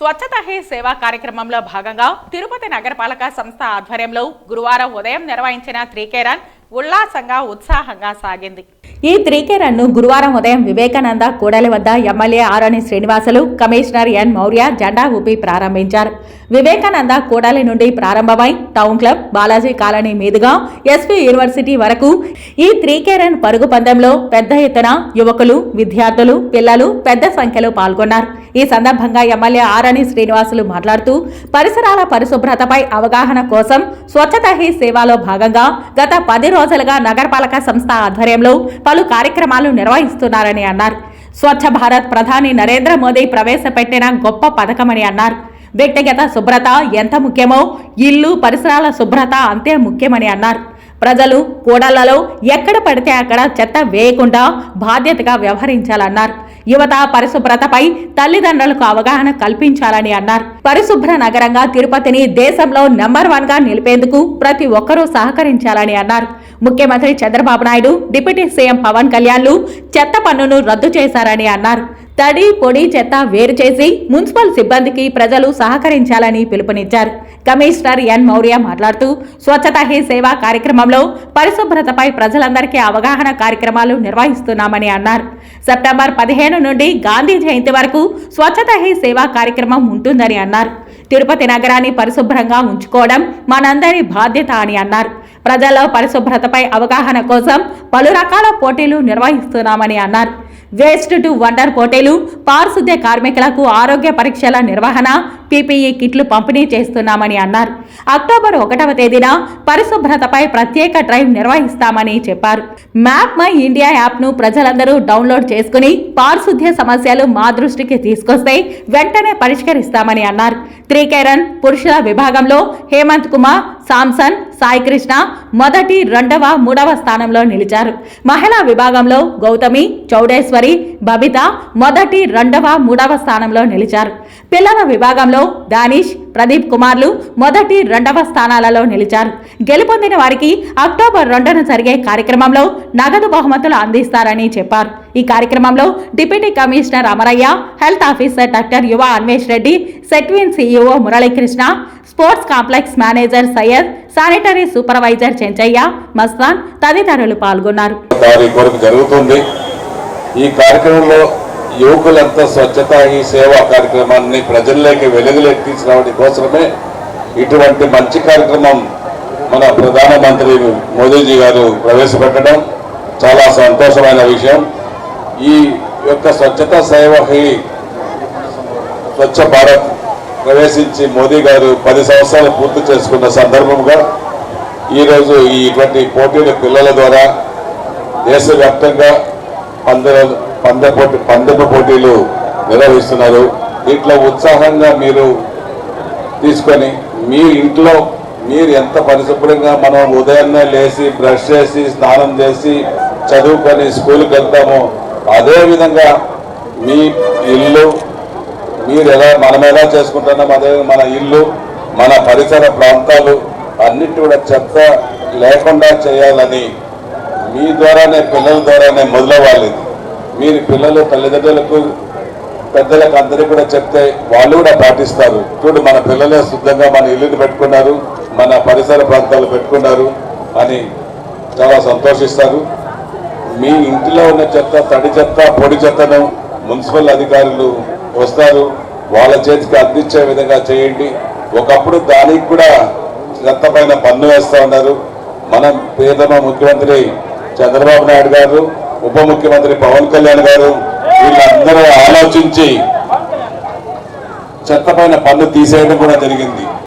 స్వచ్ఛత హీ సేవా కార్యక్రమంలో భాగంగా తిరుపతి నగరపాలక సంస్థ ఆధ్వర్యంలో గురువారం ఉదయం నిర్వహించిన త్రీకేరన్ ఉల్లాసంగా ఉత్సాహంగా సాగింది. ఈ త్రీకేరన్ను గురువారం ఉదయం వివేకానంద కూడలి వద్ద MLA Arani Srinivasulu commissioner N Maurya జెండా ఊపి ప్రారంభించారు. వివేకానంద కూడలి నుండి ప్రారంభమై టౌన్ క్లబ్ బాలాజీ కాలనీ మీదుగా ఎస్పీ యూనివర్సిటీ వరకు ఈ త్రీకేరన్ పరుగు పందెంలో పెద్ద ఎత్తున యువకులు విద్యార్థులు పిల్లలు పెద్ద సంఖ్యలో పాల్గొన్నారు. ఈ సందర్భంగా ఎమ్మెల్యే ఆరణి శ్రీనివాసులు మాట్లాడుతూ పరిసరాల పరిశుభ్రతపై అవగాహన కోసం స్వచ్ఛత హీ సేవలో భాగంగా గత పది రోజులుగా నగరపాలక సంస్థ ఆధ్వర్యంలో పలు కార్యక్రమాలు నిర్వహిస్తున్నారని అన్నారు. స్వచ్ఛ భారత్ ప్రధాని నరేంద్ర మోదీ ప్రవేశపెట్టిన గొప్ప పథకమని అన్నారు. వ్యక్తిగత శుభ్రత ఎంత ముఖ్యమో ఇల్లు పరిసరాల శుభ్రత అంతే ముఖ్యమని అన్నారు. ప్రజలు కూడళ్ళలో ఎక్కడ పడితే అక్కడ చెత్త వేయకుండా బాధ్యతగా వ్యవహరించాలన్నారు. యువత పరిశుభ్రతపై తల్లిదండ్రులకు అవగాహన కల్పించాలని అన్నారు. పరిశుభ్ర నగరంగా తిరుపతిని దేశంలో నెంబర్ వన్గా నిలిపేందుకు ప్రతి ఒక్కరూ సహకరించాలని అన్నారు. ముఖ్యమంత్రి చంద్రబాబు నాయుడు డిప్యూటీ సీఎం పవన్ కళ్యాణ్లు చెత్త పన్నును రద్దు చేశారని అన్నారు. తడి పొడి చెత్త వేరు చేసి మున్సిపల్ సిబ్బందికి ప్రజలు సహకరించాలని పిలుపునిచ్చారు. Commissioner N. మౌర్య మాట్లాడుతూ స్వచ్ఛత హీ సేవా కార్యక్రమంలో పరిశుభ్రతపై ప్రజలందరికీ అవగాహన కార్యక్రమాలు నిర్వహిస్తున్నామని అన్నారు. సెప్టెంబర్ పదిహేను నుండి గాంధీ జయంతి వరకు స్వచ్ఛత హీ సేవా కార్యక్రమం ఉంటుందని అన్నారు. తిరుపతి నగరాన్ని పరిశుభ్రంగా ఉంచుకోవడం మనందరి బాధ్యత అని అన్నారు. ప్రజల్లో పరిశుభ్రతపై అవగాహన కోసం పలు రకాల పోటీలు నిర్వహిస్తున్నామని అన్నారు. వేస్ట్ టు వండర్ పోటీలు పారిశుద్ధ్య కార్మికులకు ఆరోగ్య పరీక్షల నిర్వహణ పీపీఈ కిట్లు పంపిణీ చేస్తున్నామని అన్నారు. అక్టోబర్ ఒకటవ తేదీన పరిశుభ్రతపై ప్రత్యేక డ్రైవ్ నిర్వహిస్తామని చెప్పారు. మ్యాప్ మై ఇండియా యాప్ను ప్రజలందరూ డౌన్లోడ్ చేసుకుని పారిశుద్ధ్య సమస్యలు మా దృష్టికి తీసుకొస్తే వెంటనే పరిష్కరిస్తామని అన్నారు. త్రికేరన్ పురుషుల విభాగంలో హేమంత్ కుమార్ సామ్సన్ సాయి కృష్ణ మొదటి రెండవ మూడవ స్థానంలో నిలిచారు. మహిళా విభాగంలో గౌతమి చౌడేశ్వరి బబిత మొదటి రెండవ మూడవ స్థానంలో నిలిచారు. పిల్లల విభాగంలో దానిష్ ప్రదీప్ కుమార్లు మొదటి రెండవ స్థానాలలో నిలిచారు. గెలుపొందిన వారికి అక్టోబర్ రెండున జరిగే కార్యక్రమంలో నగదు బహుమతులు అందిస్తారని చెప్పారు. ఈ కార్యక్రమంలో deputy commissioner Amaraiah health officer doctor Yuva Anvesh Reddy SETWIN CEO Muralikrishna sports complex manager Syed sanitary supervisor Chenchaiah Mastan తదితరులు పాల్గొన్నారు. జరుగుతుంది. ఈ కార్యక్రమంలో యువకులంతా స్వచ్ఛత ఈ సేవా కార్యక్రమాన్ని ప్రజల్లోకి వెలుగులోకి తీసుకురావడం కోసమే ఇటువంటి మంచి కార్యక్రమం మన ప్రధానమంత్రి మోదీజీ గారు ప్రవేశపెట్టడం చాలా సంతోషమైన విషయం. ఈ యొక్క స్వచ్ఛత సేవ స్వచ్ఛ భారత్ ప్రవేశించి మోదీ గారు పది సంవత్సరాలు పూర్తి చేసుకున్న సందర్భంగా ఈరోజు ఇటువంటి పోటీల పిల్లల ద్వారా దేశవ్యాప్తంగా పందె పందె పోటీ పందెపు పోటీలు నిర్వహిస్తున్నారు. దీంట్లో ఉత్సాహంగా మీరు తీసుకొని మీ ఇంట్లో మీరు ఎంత పరిశుభ్రంగా మనం ఉదయాన్నే లేచి బ్రష్ చేసి స్నానం చేసి చదువుకొని స్కూల్కి వెళ్తామో అదేవిధంగా మీ ఇల్లు మీరు ఎలా మనం ఎలా చేసుకుంటున్నాం అదే మన ఇల్లు మన పరిసర ప్రాంతాలు అన్నిటి కూడా చెత్త లేకుండా చేయాలని మీ ద్వారానే పిల్లల ద్వారానే మొదలవ్వాలి. మీరు పిల్లలు తల్లిదండ్రులకు పెద్దలకు అందరికీ కూడా చెప్తే వాళ్ళు కూడా పాటిస్తారు. చూడు మన పిల్లలే శుద్ధంగా మన ఇల్లుని పెట్టుకున్నారు మన పరిసర ప్రాంతాలు పెట్టుకున్నారు అని చాలా సంతోషిస్తారు. మీ ఇంటిలో ఉన్న చెత్త తడి చెత్త పొడి చెత్తను మున్సిపల్ అధికారులు వస్తారు. వాళ్ళ చేతికి అందించే విధంగా చేయండి. ఒకప్పుడు దానికి కూడా చెత్త పైన పన్ను వేస్తూ ఉన్నారు. మనం పేదమ ముఖ్యమంత్రి చంద్రబాబు నాయుడు గారు ఉప ముఖ్యమంత్రి పవన్ కళ్యాణ్ గారు వీళ్ళందరూ ఆలోచించి చెత్త పైన పన్ను తీసేయడం కూడా జరిగింది.